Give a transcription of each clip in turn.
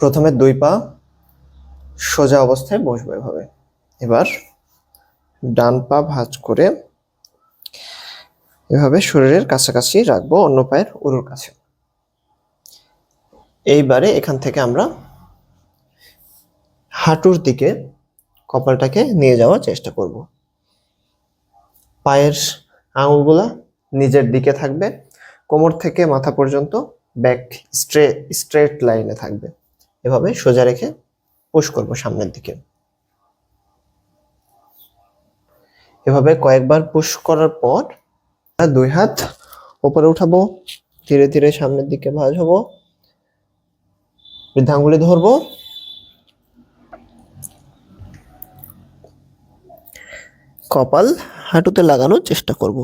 প্রথমে দুই পা সোজা অবস্থায় বসবো এভাবে। এবার ডান পা ভাঁজ করে এভাবে শরীরের কাছাকাছি রাখব, অন্য পায়ের উরুর কাছে। এইবারে এখান থেকে আমরা হাঁটুর দিকে কপালটাকে নিয়ে যাওয়ার চেষ্টা করব। পায়ের আঙুলগুলা নিজের দিকে থাকবে, কোমর থেকে মাথা পর্যন্ত ব্যাক স্ট্রে স্ট্রেট লাইনে থাকবে। এভাবে সোজা রেখে পুশ করব সামনের দিকে। এভাবে কয়েকবার পুশ করার পর দুই হাত উপরে উঠাবো, ধীরে ধীরে সামনের দিকে ভাঁজ হব, বৃদ্ধাঙ্গুলি ধরবো। কপাল হাঁটুতে লাগানোর চেষ্টা করব।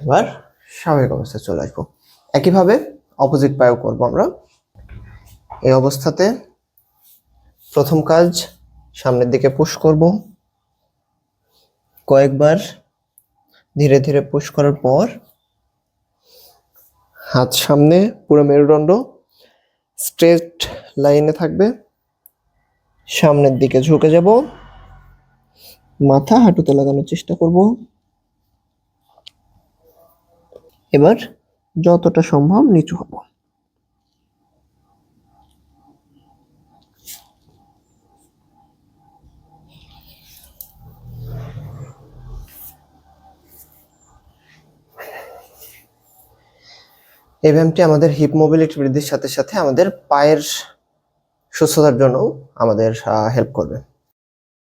এবার স্বাভাবিক অবস্থায় চলে আসব। একইভাবে অপোজিট পায়েও করব আমরা। এই অবস্থাতে প্রথম কাজ, সামনের দিকে পুশ করব। কয়েকবার ধীরে ধীরে পুশ করার পর হাত সামনে, পুরো মেরুদণ্ড স্ট্রেট লাইনে থাকবে। সামনের দিকে ঝুঁকে যাব। মাথা হাঁটুতে লাগানোর চেষ্টা করব। এবার যতটা সম্ভব নিচু হব। এই ব্যায়ামটি আমাদের হিপ মোবিলিটি বৃদ্ধির সাথে সাথে আমাদের পায়ের সুস্থতার জন্য আমাদের হেল্প করবে।